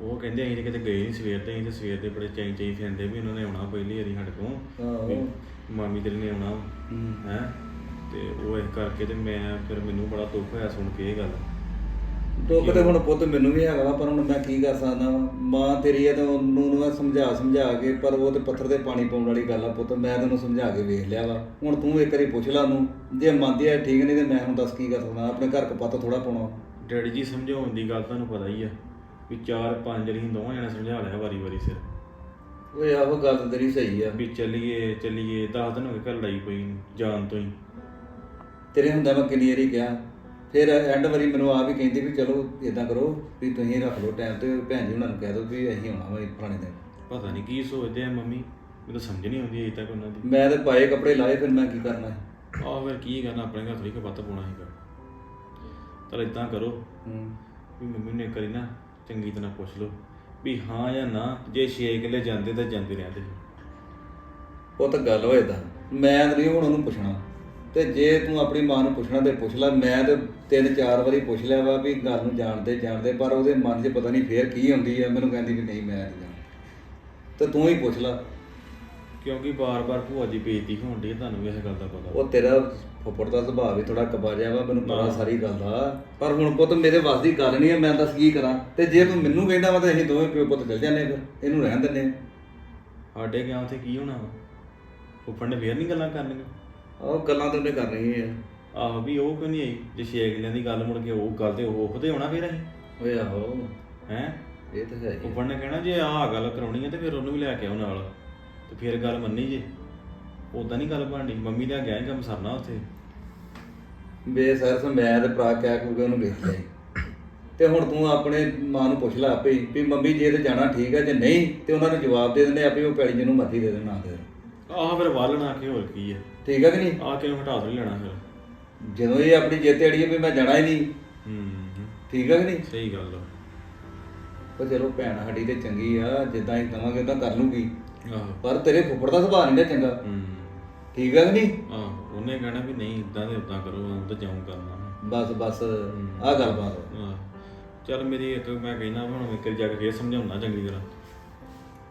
ਉਹ ਕਹਿੰਦੇ ਅਸੀਂ ਤੇ ਕਿਤੇ ਗਏ ਨਹੀਂ ਸਵੇਰ ਤੇ ਅਸੀਂ ਤੇ ਸਵੇਰ ਦੇ ਬੜੇ ਚਾਈ ਚਾਈ ਫਿਰਦੇ ਵੀ ਉਹਨਾਂ ਨੇ ਆਉਣਾ ਪਹਿਲੀ ਵਾਰੀ ਸਾਡੇ ਕੋਲ। ਵੀ ਮਾਮੀ ਤੇਰੀ ਨੇ ਆਉਣਾ। ਹੂੰ। ਹੈ? ਤੇ ਉਹ ਇਸ ਕਰਕੇ ਤੇ ਮੈਂ ਫਿਰ ਮੈਨੂੰ ਬੜਾ ਦੁੱਖ ਹੋਇਆ ਸੁਣ ਕੇ ਇਹ ਗੱਲ। ਦੁੱਖ ਤੇ ਹੁਣ ਪੁੱਤ ਮੈਨੂੰ ਵੀ ਹੈਗਾ ਵਾ ਪਰ ਹੁਣ ਮੈਂ ਕੀ ਕਰ ਸਕਦਾ ਵਾਂ? ਮਾਂ ਤੇਰੀ ਹੈ ਤੇ ਉਹਨੂੰ ਨੂੰ ਮੈਂ ਸਮਝਾ ਸਮਝਾ ਕੇ ਪਰ ਉਹ ਤੇ ਪੱਥਰ ਤੇ ਪਾਣੀ ਪਾਉਣ ਵਾਲੀ ਗੱਲ ਆ ਪੁੱਤ ਮੈਂ ਤੈਨੂੰ ਸਮਝਾ ਕੇ ਵੇਖ ਲਿਆ ਵਾ। ਹੁਣ ਤੂੰ ਇੱਕ ਵਾਰੀ ਪੁੱਛ ਲਾ ਉਹਨੂੰ ਜੇ ਮੰਨਦੀ ਆ ਠੀਕ ਨਹੀਂ ਤੇ ਮੈਂ ਹੁਣ ਦੱਸ ਕੀ ਕਰ ਸਕਦਾ ਆਪਣੇ ਘਰ ਕਪੱਤ ਥੋੜਾ ਪਾਉਣਾ ਡੈਡੀ ਜੀ ਸਮਝਾਉਣ ਦੀ ਗੱਲ ਤੁਹਾਨੂੰ ਪਤਾ ਹੀ ਆ ਵੀ ਚਾਰ ਪੰਜ ਰੀ ਦੋਵਾਂ ਜਣੇ ਸਮਝਾ ਲਿਆ ਵਾਰੀ ਵਾਰੀ ਸਿਰ। ਓਏ ਆਹੋ ਗੱਲ ਤਾਂ ਤੇਰੀ ਸਹੀ ਆ। ਵੀ ਚੱਲੀਏ ਚੱਲੀਏ ਦਸ ਦਿਨ ਹੋ ਗਏ ਘਰ ਲੜਾਈ ਪਈ ਨੂੰ, ਜਾਣ ਤੋਂ ਹੀ। ਤੇਰੇ ਹੁੰਦਾ ਮੈਂ ਕਿੰਨੀ ਵਾਰੀ ਕਿਹਾ ਫਿਰ ਐਂਡ ਵਾਰੀ ਮੈਨੂੰ ਆ ਵੀ ਕਹਿੰਦੀ ਵੀ ਚਲੋ ਇਦਾਂ ਕਰੋ ਵੀ ਤੁਸੀਂ ਰੱਖ ਲਓ ਟਾਈਮ ਤੇ ਭੈਣ ਜੀ ਉਹਨਾਂ ਨੂੰ ਕਹਿ ਦਿਓ ਵੀ ਅਸੀਂ ਆਉਣਾ ਵਾ ਫਲਾਣੇ ਦਿਨ। ਪਤਾ ਨਹੀਂ ਕੀ ਸੋਚਦੇ ਆ ਮੰਮੀ ਮੈਨੂੰ ਸਮਝ ਨਹੀਂ ਆਉਂਦੀ ਅਜੇ ਤੱਕ ਉਹਨਾਂ ਦੀ। ਮੈਂ ਤੇ ਪਾਏ ਕੱਪੜੇ ਲਾਏ ਫਿਰ ਮੈਂ ਕੀ ਕਰਨਾ? ਆਹ ਫਿਰ ਕੀ ਕਰਨਾ ਆਪਣੇ ਘਰ ਥੋੜੀ ਕਪੱਤ ਪਾਉਣਾ ਸੀਗਾ। ਚਲ ਇਦਾਂ ਕਰੋ ਹੂੰ। ਵੀ ਮੰਮੀ ਨੇ ਕਰੀ ਨਾ ਚੰਗੀ ਤਰ੍ਹਾਂ ਪੁੱਛ ਲਓ ਵੀ ਹਾਂ ਜਾਂ ਨਾ ਜੇ 6 ਕਿੱਲੇ ਜਾਂਦੇ ਤਾਂ ਜਾਂਦੇ ਰਹਿੰਦੇ ਉਹ ਤਾਂ ਗੱਲ ਹੋਏ ਤਾਂ ਮੈਂ ਤਾਂ ਨਹੀਂ ਹੁਣ ਉਹਨੂੰ ਪੁੱਛਣਾ। ਤੇ ਜੇ ਤੂੰ ਆਪਣੀ ਮਾਂ ਨੂੰ ਪੁੱਛਣਾ ਤੇ ਪੁੱਛ ਲੈ ਮੈਂ ਤੇ ਤਿੰਨ ਚਾਰ ਵਾਰੀ ਪੁੱਛ ਲਿਆ ਵਾ ਵੀ ਗੱਲ ਨੂੰ ਜਾਣਦੇ ਜਾਣਦੇ ਪਰ ਉਹਦੇ ਮਨ 'ਚ ਪਤਾ ਨਹੀਂ ਫੇਰ ਕੀ ਹੁੰਦੀ ਆ ਮੈਨੂੰ ਕਹਿੰਦੀ ਵੀ ਨਹੀਂ ਮੈਂ ਨਹੀਂ ਜਾਣਾ ਤੇ ਤੂੰ ਹੀ ਪੁੱਛ ਲੈ। ਕਿਉਂਕਿ ਬਾਰ-ਬਾਰ ਭੂਆ ਦੀ ਬੇਇੱਜ਼ਤੀ ਹੋਣ ਦੀ ਤੁਹਾਨੂੰ ਵੀ ਇਸ ਗੱਲ ਦਾ ਪਤਾ। ਉਹ ਤੇਰਾ ਫੁੱਫੜ ਦਾ ਸੁਭਾਅ ਵੀ ਥੋੜਾ ਕਬਾ ਜਿਹਾ ਵਾ ਮੈਨੂੰ ਪਤਾ ਹਾਂ। ਸਾਰੀ ਗੱਲ ਦਾ। ਪਰ ਹੁਣ ਪੁੱਤ ਮੇਰੇ ਵੱਸ ਦੀ ਗੱਲ ਨਹੀਂ ਹੈ ਮੈਂ ਦੱਸ ਕੀ ਕਰਾਂ? ਤੇ ਜੇ ਤੂੰ ਮੈਨੂੰ ਕਹਿੰਦਾ ਵਾ ਤਾਂ ਅਸੀਂ ਦੋਵੇਂ ਪਿਓ ਪੁੱਤ ਚੱਲ ਜਾਂਦੇ ਫਿਰ ਇਹਨੂੰ ਰਹਿਣ ਦਿੰਦੇ ਆ। ਸਾਡੇ ਗਿਆ ਉੱਥੇ ਕੀ ਹੋਣਾ ਵਾ? ਫੁੱਫੜ ਨੇ ਫੇਰ ਨਹੀਂ ਗੱਲਾਂ ਕਰਨੀਆਂ? ਉਹ ਗੱਲਾਂ ਤਾਂ ਉਹਨੇ ਕਰਨੀਆਂ ਆ। ਆਹੋ ਵੀ ਉਹ ਕਿਉਂ ਨਹੀਂ ਆਈ? ਜੇ 6 ਕਿੱਲਿਆਂ ਦੀ ਗੱਲ ਮੁੜ ਕੇ ਉਹ ਗੱਲ ਤੇ ਉਹ ਤੇ ਹੋਣਾ ਫੇਰ ਅਸੀਂ ਓਏ ਆਹੋ। ਹੈ? ਇਹ ਤਾਂ ਹੈ ਹੀ ਆ। ਫੁੱਫੜ ਨੇ ਕਹਿਣਾ ਜੇ ਆਹ ਗੱਲ ਕਰਾਉਣੀ ਹੈ ਤੇ ਫਿਰ ਉਹਨੂੰ ਵੀ ਲੈ ਕੇ ਆਓ ਨਾਲ। ਤੇ ਫਿਰ ਗੱਲ ਮੰਨੀ ਜੇ। ਉਦਾਂ ਨਹੀਂ ਗੱਲ ਬਣਨੀ ਮੰਮੀ ਦਾ ਗਿਆ ਹੀ ਕੰਮ ਸਰਨਾ ਉੱਥੇ। ਬੇਸਰਸ ਮੈਂ ਤੇ ਭਰਾ ਕਹਿ ਕੂਗੇ ਉਹਨੂੰ ਵੇਖ ਲਿਆ। ਤੇ ਹੁਣ ਤੂੰ ਆਪਣੇ ਮਾਂ ਨੂੰ ਪੁੱਛ ਲੈ ਆਪੇ ਹੀ ਵੀ ਮੰਮੀ ਜੇ ਤੇ ਜਾਣਾ ਠੀਕ ਹੈ ਜੇ ਨਹੀਂ ਤੇ ਉਹਨਾਂ ਨੂੰ ਜਵਾਬ ਦੇ ਦਿੰਦੇ ਆਪੇ ਉਹ ਪੈਲੀ ਜਿਹਨੂੰ ਮਰਜ਼ੀ ਦੇ ਦੇਣਾ ਦੇ ਦੇਣ। ਆਹ ਫਿਰ ਵਾਲਣਾ ਕੇ ਹੋਰ ਕੀ ਹੈ ਠੀਕ ਹੈ ਕਿ ਨਹੀਂ? ਆ ਕੇ ਹਟਾ ਨਹੀਂ ਲੈਣਾ ਫਿਰ? ਜਦੋਂ ਇਹ ਆਪਣੀ ਜਿੱਤ ਅੜੀ ਹੈ ਵੀ ਮੈਂ ਜਾਣਾ ਹੀ ਨਹੀਂ। ਹੂੰ ਠੀਕ ਹੈ ਕਿ ਨਹੀਂ? ਸਹੀ ਗੱਲ ਆ। ਉਹ ਚਲੋ ਭੈਣ ਸਾਡੀ ਤੇ ਚੰਗੀ ਆ ਜਿੱਦਾਂ ਹੀ ਕਵਾਂਗੇ ਉਦਾਂ ਕਰ ਲੂਗੀ। ਆਹੋ। ਪਰ ਤੇਰੇ ਫੁੱਫੜ ਦਾ ਸੁਭਾਅ ਨਹੀਂ ਨਾ ਚੰਗਾ। ਹੂੰ। ਠੀਕ ਹੈ ਕਿ ਨਹੀਂ? ਆਹ ਉਹਨੇ ਕਹਿਣਾ ਵੀ ਨਹੀਂ ਇਦਾਂ ਦੇ ਉਦਾਂ ਕਰੋ ਆਉਂ ਤਾਂ ਜਾਉਂ ਕਰਨਾ। ਬਸ ਬਸ। ਆਹ ਗੱਲ ਬਾਤ। ਆਹ। ਚੱਲ ਮੇਰੀ ਇੱਕ ਮੈਂ ਕਹਿਣਾ ਹੁਣ ਇੱਕ ਵਾਰੀ ਜਾ ਕੇ ਫੇਰ ਸਮਝਾਉਣਾ ਚੰਗੀ ਤਰ੍ਹਾਂ।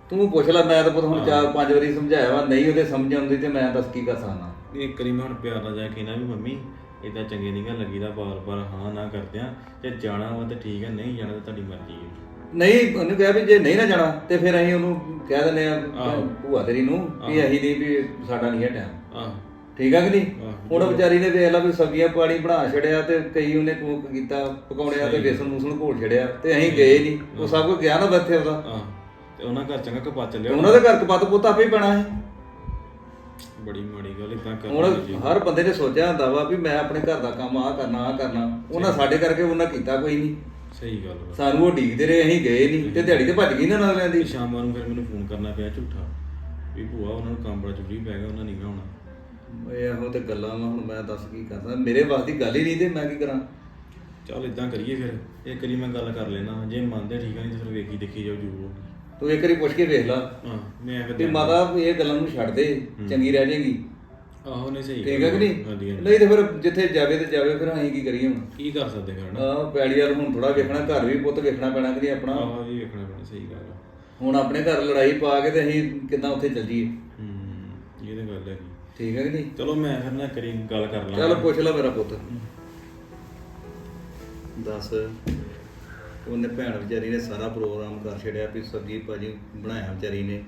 ਤੂੰ ਪੁੱਛ ਲੈ ਮੈਂ ਤਾਂ ਪੁੱਤ ਹੁਣ। ਚਾਰ ਪੰਜ ਵਾਰੀ ਸਮਝਾਇਆ ਵਾ ਨਹੀਂ ਉਹਦੇ ਸਮਝ ਆਉਂਦੀ ਤੇ ਮੈਂ ਦੱਸ ਕੀ ਕਰ ਸਕਦਾ ਇੱਕ ਵਾਰੀ ਮੈਂ ਹੁਣ ਪਿਆਰ ਨਾਲ ਜਾ ਕੇ ਕਹਿਣਾ ਵੀ ਮੰਮੀ ਇਦਾਂ ਚੰਗੇ ਨਹੀਂ ਗਾ ਲੱਗੀਦਾ ਬਾਰ-ਬਾਰ ਹਾਂ ਨਾ ਕਰਦੇ ਆ ਜੇ ਜਾਣਾ ਵਾ ਤਾਂ ਠੀਕ ਹੈ ਨਹੀਂ ਜਾਣਾ ਤਾਂ ਤੁਹਾਡੀ ਮਰਜ਼ੀ ਹੈ ਨਹੀਂ ਉਹਨੂੰ ਕਿਹਾ ਵੀ ਜੇ ਨਹੀਂ ਨਾ ਜਾਣਾ ਤੇ ਫਿਰ ਅਸੀਂ ਉਹਨੂੰ ਕਹਿ ਦਿੰਦੇ ਆ ਆਹੋ। ਭੂਆ ਤੇਰੀ ਨੂੰ ਵੀ ਆਹੋ। ਅਸੀਂ ਨਹੀਂ ਵੀ ਸਾਡਾ ਨਹੀਂ ਹੈ ਟਾਈਮ ਆਹ ਠੀਕ ਆ ਕਿ ਨਹੀਂ ਆਹੋ। ਹੁਣ ਵਿਚਾਰੀ ਨੇ ਵੇਖ ਲਾ ਵੀ ਸਬਜ਼ੀਆਂ ਪਾਣੀ ਬਣਾ ਛੜਿਆ ਤੇ ਕਈ ਉਹਨੇ ਕੁਕ ਕੀਤਾ ਪਕੌੜਿਆਂ ਤੇ ਸਹੀ। ਬੇਸਨ ਮੂਸਨ ਘੋਲ ਛੜਿਆ ਤੇ ਅਸੀਂ ਗਏ ਨਹੀਂ ਉਹ ਸਭ ਕੁਝ ਗਿਆ ਨਾ ਬੱਥੇ ਉਹਦਾ ਆਹ ਤੇ ਉਹਨਾਂ ਘਰ ਚੰਗਾ ਕਪਾ ਚੱਲਿਆ ਉਹਨਾਂ ਦੇ ਘਰ ਕਪੱਤ ਪੁੱਤ ਆਪੇ ਹੀ ਪੈਣਾ ਹੈ ਬੜੀ ਮਾੜੀ ਗੱਲ ਇਦਾਂ ਹੁਣ ਕਰਨੀ ਹਰ ਬੰਦੇ ਨੇ ਸੋਚਿਆ ਹੁੰਦਾ ਵਾ ਵੀ ਮੈਂ ਆਪਣੇ ਘਰ ਦਾ ਕੰਮ ਆ ਕਰਨਾ ਆ ਕਰਨਾ। ਉਹਨਾਂ ਸਾਡੇ ਕਰਕੇ ਉਹਨਾਂ ਕੀਤਾ ਕੋਈ ਨਹੀਂ। ਸਹੀ ਗੱਲ ਵਾ। ਸਾਨੂੰ ਉਹ ਡੀਕਦੇ ਰਹੇ ਅਸੀਂ ਗਏ ਨਹੀਂ ਤੇ ਦਿਹਾੜੀ ਤੇ ਭੱਜ ਗਈ ਨਾ ਨਾਲ ਲੈਂਦੀ ਤੇ ਸ਼ਾਮਾਂ ਨੂੰ ਫਿਰ ਮੈਨੂੰ ਫੋਨ ਕਰਨਾ ਪਿਆ ਝੂਠਾ। ਵੀ ਭੂਆ ਉਹਨਾਂ ਨੂੰ ਕੰਮ ਬੜਾ ਜ਼ਰੂਰੀ ਪੈ ਗਿਆ ਉਹਨਾਂ ਨਹੀਂ ਗਾ ਆਉਣਾ ਇਹ ਇਹੋ ਤੇ ਗੱਲਾਂ ਵਾ ਹੁਣ ਮੈਂ ਦੱਸ ਕੀ ਕਰਦਾ। ਮੇਰੇ ਵਾਸ ਦੀ ਗੱਲ ਹੀ ਨਹੀਂ ਤੇ ਮੈਂ ਕੀ ਕਰਾਂ? ਚੱਲ ਇਦਾਂ ਕਰੀਏ ਫਿਰ। ਇੱਕ ਵਾਰੀ ਮੈਂ ਗੱਲ ਕਰ ਲੈਣਾ। ਜੇ ਮੰਨਦੇ ਠੀਕ ਆ ਨਹੀਂ ਤੇ ਫਿਰ ਵੇਖੀ ਦੇਖੀ ਜਾਊ ਜੋ ਤੂੰ ਇੱਕ ਵਾਰੀ ਪੁੱਛ ਕੇ ਵੇਖ ਲਾ। ਹਾਂ ਮੈਂ ਵੀ ਮਾਤਾ ਇਹ ਗੱਲਾਂ ਨੂੰ ਛੱਡ ਦੇ ਚੰਗੀ ਰਹਿ ਜਾਏਗੀ। ਆਹੋ ਨਹੀਂ ਸਹੀ ਠੀਕ ਹੈ ਕਿ ਨਹੀਂ? ਨਹੀਂ ਤੇ ਫਿਰ ਜਿੱਥੇ ਜਾਵੇ ਤੇ ਜਾਵੇ ਫਿਰ ਅਸੀਂ ਕੀ ਕਰੀਏ ਹੁਣ? ਕੀ ਕਰ ਸਕਦੇ ਫਿਰ ਨਾ ਆ ਪੈੜੀ ਵਾਲ ਹੁਣ ਥੋੜਾ ਵੇਖਣਾ ਘਰ ਵੀ ਪੁੱਤ ਵੇਖਣਾ ਪੈਣਾ ਕਿ ਨਹੀਂ ਆਪਣਾ? ਆਹੋ ਜੀ ਵੇਖਣਾ ਪੈਣਾ ਸਹੀ ਗੱਲ ਆ। ਹੁਣ ਆਪਣੇ ਘਰ ਲੜਾਈ ਪਾ ਕੇ ਤੇ ਅਸੀਂ ਕਿੱਦਾਂ ਉੱਥੇ ਚੱਲ ਜਾਈਏ? ਹੂੰ ਇਹ ਤਾਂ ਗੱਲ ਹੈਗੀ। ਠੀਕ ਹੈ ਕਿ ਨਹੀਂ? ਚਲੋ ਮੈਂ ਫਿਰ ਨਾ ਕਰੀ ਗੱਲ ਕਰ ਲਾਂ ਚੱਲ ਪੁੱਛ ਲੈ ਮੇਰਾ ਪੁੱਤ। ਦੱਸ। ਉਹਨੇ ਭੈਣ ਵਿਚਾਰੀ ਨੇ ਸਾਰਾ ਪ੍ਰੋਗਰਾਮ ਕਰ ਛੜਿਆ ਵੀ ਸਬਜੀ ਭਾਜੀ ਬਣਾਇਆ ਵਿਚਾਰੀ ਨੇ।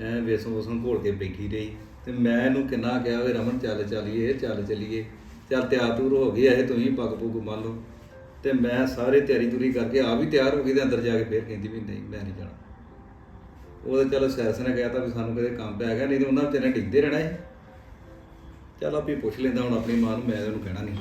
ਐ ਵੇਸਣ ਵਸਣ ਘੋਲ ਕੇ ਬੈਠੀ ਰਹੀ। ਤੇ ਮੈਂ ਇਹਨੂੰ ਕਿੰਨਾ ਕਿਹਾ ਵੀ ਰਮਨ ਚੱਲ ਚੱਲੀਏ ਚੱਲ ਚੱਲੀਏ। ਚੱਲ ਤਿਆਰ ਤੂਰ ਹੋ ਗਈ ਇਹ ਤੁਸੀਂ ਪੱਗ ਪੁੱਗ ਮੰਨ ਲਓ। ਤੇ ਮੈਂ ਸਾਰੇ ਤਿਆਰੀ ਤੁਰੀ ਕਰਕੇ ਆ ਵੀ ਤਿਆਰ ਹੋ ਗਈ ਤੇ ਅੰਦਰ ਜਾ ਕੇ ਫੇਰ ਕਹਿੰਦੀ ਵੀ ਨਹੀਂ, ਮੈਂ ਨਹੀਂ ਜਾਣਾ। ਉਹਦੇ ਚਲੋ ਸੈਰਸ ਨੇ ਕਹਿਤਾ ਵੀ ਸਾਨੂੰ ਕਿਤੇ ਕੰਮ ਪੈ ਗਿਆ, ਨਹੀਂ ਤੇ ਉਹਨਾਂ ਵਿਚਾਰੇ ਡਿੱਗਦੇ ਰਹਿਣਾ ਸੀ ਚੱਲ ਆਪੇ ਪੁੱਛ ਲੈਂਦਾ ਹੁਣ ਆਪਣੀ ਮਾਂ ਨੂੰ, ਮੈਂ ਉਹਨੂੰ ਕਹਿਣਾ ਨਹੀਂ।